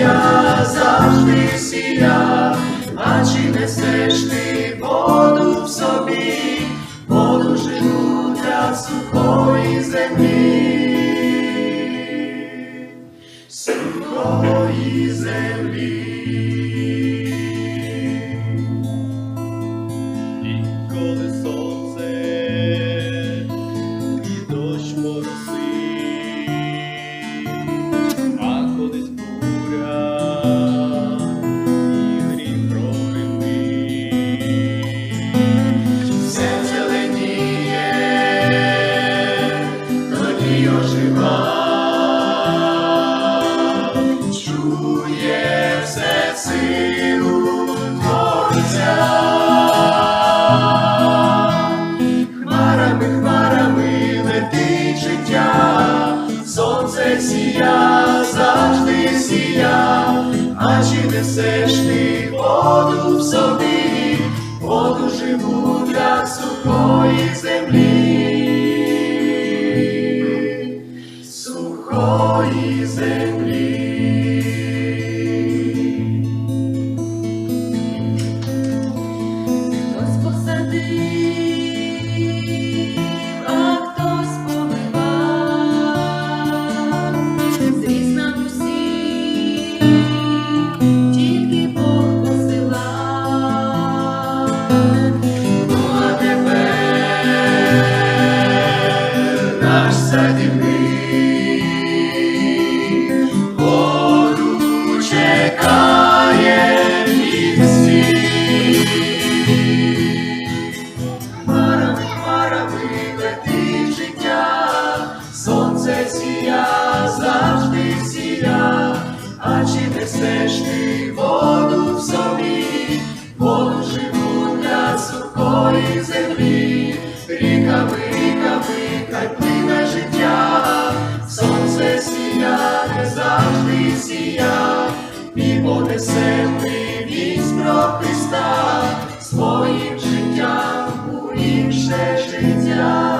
сія, завжди сія, а чи несеш ти воду в собі, воду живу для сухої землі, сухої землі. Тоді чує все силу Творця. Хмарами, хмарами летить життя, сонце сія, завжди сія, а чи несеш ти воду в собі, воду живу для сухої землі, сухої а чи несеш ти воду в собі, воду живу для сухої землі, ріками, ріками, хай плине життя, сонце сія, не завжди сія, і понесем ми вість про Христа. Своїм життям у інше життя.